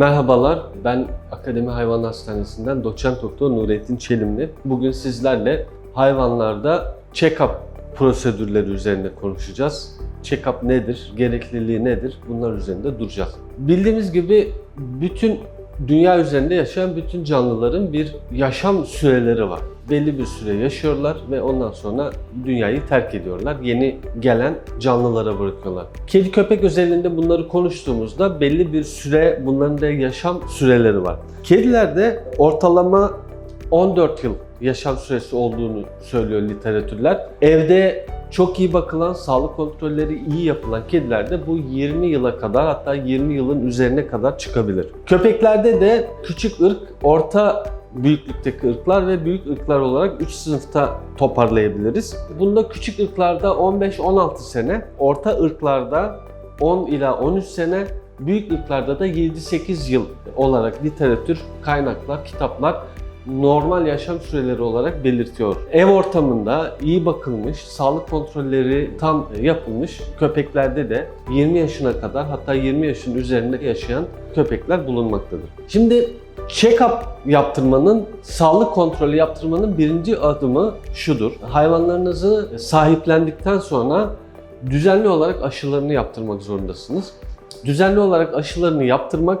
Merhabalar, ben Akademi Hayvan Hastanesi'nden doçent doktor Nurettin Çelimli. Bugün sizlerle hayvanlarda check-up prosedürleri üzerine konuşacağız. Check-up nedir, gerekliliği nedir bunlar üzerinde duracağız. Bildiğimiz gibi bütün dünya üzerinde yaşayan bütün canlıların bir yaşam süreleri var. Belli bir süre yaşıyorlar ve ondan sonra dünyayı terk ediyorlar. Yeni gelen canlılara bırakıyorlar. Kedi köpek özelinde bunları konuştuğumuzda belli bir süre bunların da yaşam süreleri var. Kedilerde ortalama 14 yıl yaşam süresi olduğunu söylüyor literatürler. Evde çok iyi bakılan, sağlık kontrolleri iyi yapılan kedilerde bu 20 yıla kadar hatta 20 yılın üzerine kadar çıkabilir. Köpeklerde de küçük ırk, orta büyüklükteki ırklar ve büyük ırklar olarak 3 sınıfta toparlayabiliriz. Bunda küçük ırklarda 15-16 sene, orta ırklarda 10 ila 13 sene, büyük ırklarda da 7-8 yıl olarak literatür, kaynaklar, kitaplar normal yaşam süreleri olarak belirtiyor. Ev ortamında iyi bakılmış, sağlık kontrolleri tam yapılmış köpeklerde de 20 yaşına kadar hatta 20 yaşın üzerinde yaşayan köpekler bulunmaktadır. Şimdi check-up yaptırmanın, sağlık kontrolü yaptırmanın birinci adımı şudur. Hayvanlarınızı sahiplendikten sonra düzenli olarak aşılarını yaptırmak zorundasınız. Düzenli olarak aşılarını yaptırmak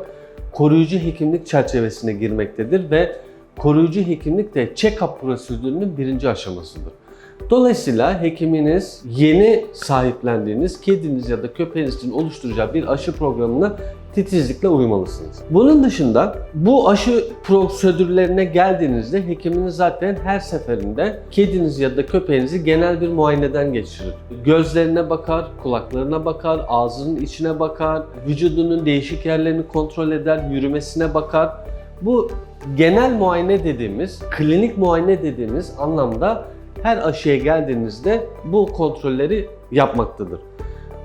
koruyucu hekimlik çerçevesine girmektedir ve koruyucu hekimlik de check-up prosedürünün birinci aşamasıdır. Dolayısıyla hekiminiz yeni sahiplendiğiniz kediniz ya da köpeğiniz için oluşturacağı bir aşı programına titizlikle uymalısınız. Bunun dışında bu aşı prosedürlerine geldiğinizde hekiminiz zaten her seferinde kediniz ya da köpeğinizi genel bir muayeneden geçirir. Gözlerine bakar, kulaklarına bakar, ağzının içine bakar, vücudunun değişik yerlerini kontrol eder, yürümesine bakar. Bu genel muayene dediğimiz, klinik muayene dediğimiz anlamda her aşıya geldiğinizde bu kontrolleri yapmaktadır.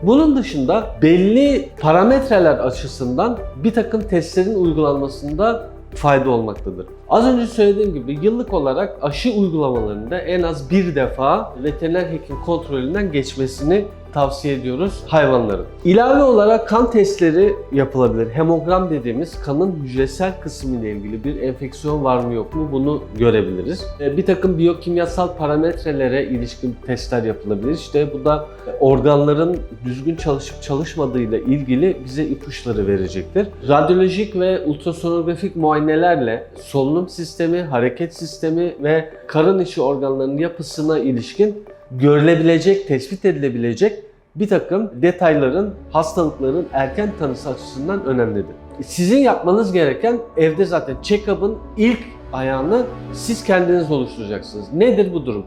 Bunun dışında belli parametreler açısından bir takım testlerin uygulanmasında fayda olmaktadır. Az önce söylediğim gibi yıllık olarak aşı uygulamalarında en az bir defa veteriner hekim kontrolünden geçmesini tavsiye ediyoruz hayvanların. İlave olarak kan testleri yapılabilir. Hemogram dediğimiz kanın hücresel kısmı ile ilgili bir enfeksiyon var mı yok mu bunu görebiliriz. E, Bir takım biyokimyasal parametrelere ilişkin testler yapılabilir. İşte bu da organların düzgün çalışıp çalışmadığıyla ilgili bize ipuçları verecektir. Radyolojik ve ultrasonografik muayenelerle solunum sistemi, hareket sistemi ve karın içi organlarının yapısına ilişkin görülebilecek, tespit edilebilecek bir takım detayların, hastalıkların erken tanısı açısından önemlidir. Sizin yapmanız gereken evde zaten check-up'ın ilk ayağını siz kendiniz oluşturacaksınız. Nedir bu durum?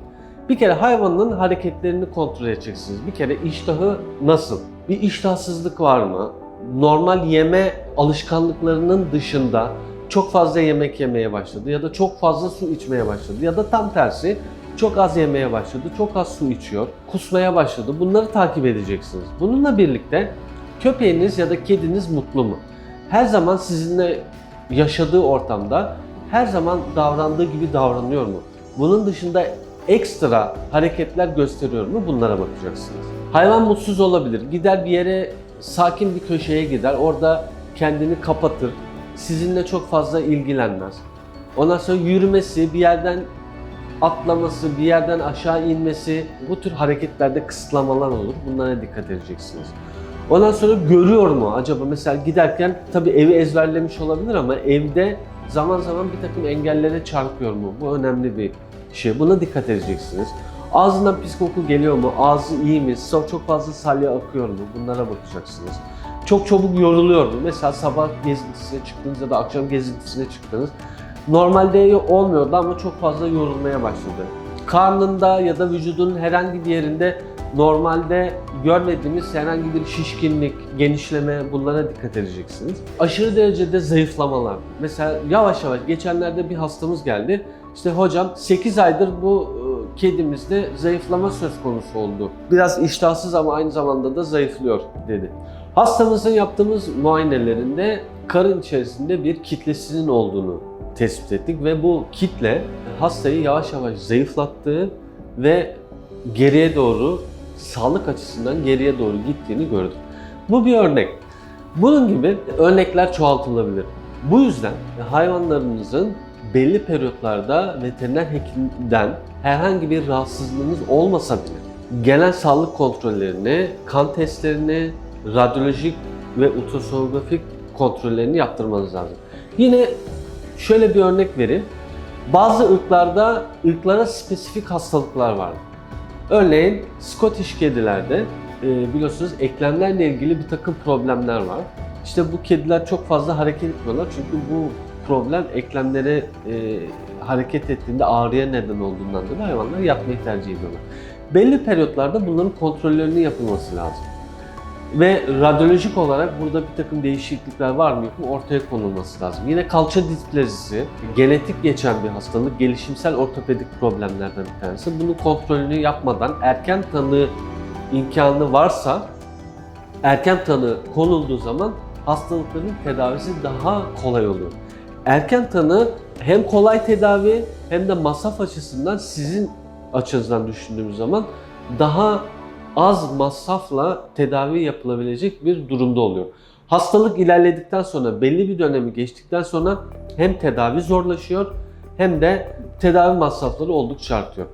Bir kere hayvanın hareketlerini kontrol edeceksiniz. Bir kere iştahı nasıl? Bir iştahsızlık var mı? Normal yeme alışkanlıklarının dışında çok fazla yemek yemeye başladı ya da çok fazla su içmeye başladı ya da tam tersi çok az yemeye başladı, çok az su içiyor, kusmaya başladı. Bunları takip edeceksiniz. Bununla birlikte köpeğiniz ya da kediniz mutlu mu? Her zaman sizinle yaşadığı ortamda her zaman davrandığı gibi davranıyor mu? Bunun dışında ekstra hareketler gösteriyor mu? Bunlara bakacaksınız. Hayvan mutsuz olabilir. Gider bir yere sakin bir köşeye gider. Orada kendini kapatır. Sizinle çok fazla ilgilenmez. Ondan sonra yürümesi, bir yerden atlaması, bir yerden aşağı inmesi, bu tür hareketlerde kısıtlamalar olur. Bunlara dikkat edeceksiniz. Ondan sonra görüyor mu acaba mesela giderken tabii evi ezberlemiş olabilir ama evde zaman zaman bir takım engellere çarpıyor mu? Bu önemli bir şey. Buna dikkat edeceksiniz. Ağzından pis koku geliyor mu? Ağzı iyi mi? Çok fazla salya akıyor mu? Bunlara bakacaksınız. Çok çabuk yoruluyor mu? Mesela sabah gezintisine çıktınız ya da akşam gezintisine çıktınız. Normalde olmuyordu ama çok fazla yorulmaya başladı. Karnında ya da vücudunun herhangi bir yerinde normalde görmediğimiz herhangi bir şişkinlik, genişleme bunlara dikkat edeceksiniz. Aşırı derecede zayıflamalar. Mesela yavaş yavaş geçenlerde bir hastamız geldi. İşte hocam 8 aydır bu e, kedimizde zayıflama söz konusu oldu. Biraz iştahsız ama aynı zamanda da zayıflıyor dedi. Hastamızın yaptığımız muayenelerinde karın içerisinde bir kitlesinin olduğunu tespit ettik ve bu kitle hastayı yavaş yavaş zayıflattığı ve geriye doğru sağlık açısından geriye doğru gittiğini gördük. Bu bir örnek. Bunun gibi örnekler çoğaltılabilir. Bu yüzden hayvanlarınızın belli periyotlarda veteriner hekimden herhangi bir rahatsızlığınız olmasa bile genel sağlık kontrollerini, kan testlerini, radyolojik ve ultrasonografik kontrollerini yaptırmanız lazım. Yine şöyle bir örnek vereyim. Bazı ırklarda ırklara spesifik hastalıklar var. Örneğin Scottish kedilerde e, biliyorsunuz eklemlerle ilgili bir takım problemler var. İşte bu kediler çok fazla hareket etmiyorlar çünkü bu problem eklemleri e, hareket ettiğinde ağrıya neden olduğundan dolayı hayvanlar yatmayı tercih ediyorlar. Belli periyotlarda bunların kontrollerinin yapılması lazım. Ve radyolojik olarak burada bir takım değişiklikler var mı yok mu ortaya konulması lazım. Yine kalça displazisi, genetik geçen bir hastalık, gelişimsel ortopedik problemlerden bir tanesi. Bunun kontrolünü yapmadan erken tanı imkanı varsa erken tanı konulduğu zaman hastalıkların tedavisi daha kolay oluyor. Erken tanı hem kolay tedavi hem de masraf açısından sizin açınızdan düşündüğümüz zaman daha az masrafla tedavi yapılabilecek bir durumda oluyor. Hastalık ilerledikten sonra belli bir dönemi geçtikten sonra hem tedavi zorlaşıyor hem de tedavi masrafları oldukça artıyor.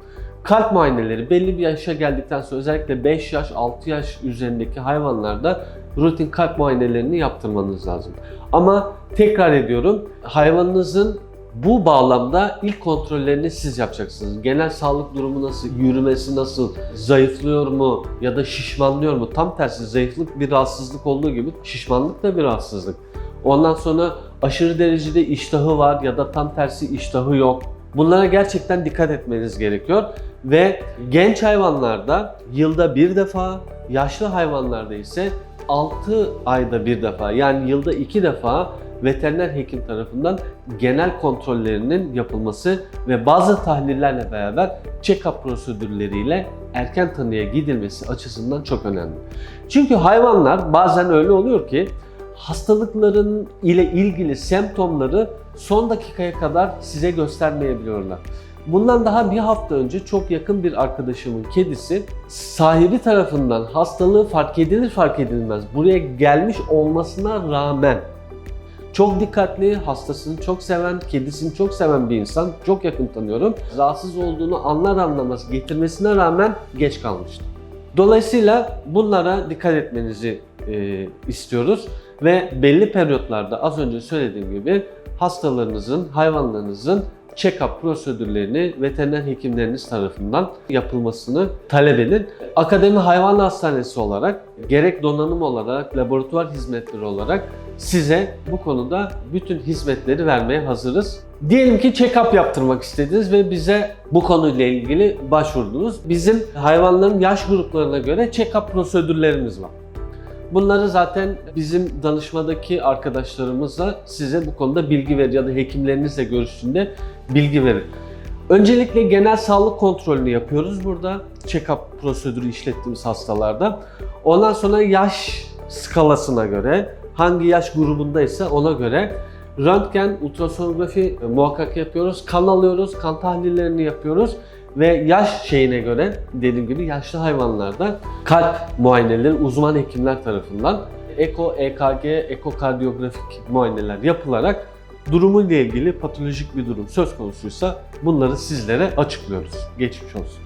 Kalp muayeneleri belli bir yaşa geldikten sonra özellikle 5 yaş 6 yaş üzerindeki hayvanlarda rutin kalp muayenelerini yaptırmanız lazım. Ama tekrar ediyorum hayvanınızın bu bağlamda ilk kontrollerini siz yapacaksınız. Genel sağlık durumu nasıl, yürümesi nasıl, zayıflıyor mu ya da şişmanlıyor mu? Tam tersi zayıflık bir rahatsızlık olduğu gibi şişmanlık da bir rahatsızlık. Ondan sonra aşırı derecede iştahı var ya da tam tersi iştahı yok. Bunlara gerçekten dikkat etmeniz gerekiyor ve genç hayvanlarda yılda bir defa, yaşlı hayvanlarda ise 6 ayda bir defa yani yılda 2 defa veteriner hekim tarafından genel kontrollerinin yapılması ve bazı tahlillerle beraber check-up prosedürleriyle erken tanıya gidilmesi açısından çok önemli. Çünkü hayvanlar bazen öyle oluyor ki hastalıkların ile ilgili semptomları son dakikaya kadar size göstermeyebiliyorlar. Bundan daha bir hafta önce çok yakın bir arkadaşımın kedisi sahibi tarafından hastalığı fark edilir fark edilmez buraya gelmiş olmasına rağmen çok dikkatli, hastasını çok seven, kedisini çok seven bir insan. Çok yakın tanıyorum. Rahatsız olduğunu anlar anlamaz getirmesine rağmen geç kalmıştı. Dolayısıyla bunlara dikkat etmenizi e, istiyoruz ve belli periyotlarda az önce söylediğim gibi hastalarınızın, hayvanlarınızın check-up prosedürlerini veteriner hekimleriniz tarafından yapılmasını talep edin. Akademi Hayvan Hastanesi olarak gerek donanım olarak, laboratuvar hizmetleri olarak size bu konuda bütün hizmetleri vermeye hazırız. Diyelim ki check-up yaptırmak istediniz ve bize bu konuyla ilgili başvurdunuz. Bizim hayvanların yaş gruplarına göre check-up prosedürlerimiz var. Bunları zaten bizim danışmadaki arkadaşlarımızla size bu konuda bilgi verir ya da hekimlerinizle görüştüğünde bilgi verir. Öncelikle genel sağlık kontrolünü yapıyoruz burada. Check-up prosedürü işlettiğimiz hastalarda. Ondan sonra yaş skalasına göre, hangi yaş grubundaysa ona göre röntgen, ultrasonografi muhakkak yapıyoruz. Kan alıyoruz, kan tahlillerini yapıyoruz ve yaş şeyine göre dediğim gibi yaşlı hayvanlarda kalp muayeneleri uzman hekimler tarafından eko, EKG, ekokardiyografik muayeneler yapılarak durumuyla ilgili patolojik bir durum söz konusuysa bunları sizlere açıklıyoruz. Geçmiş olsun.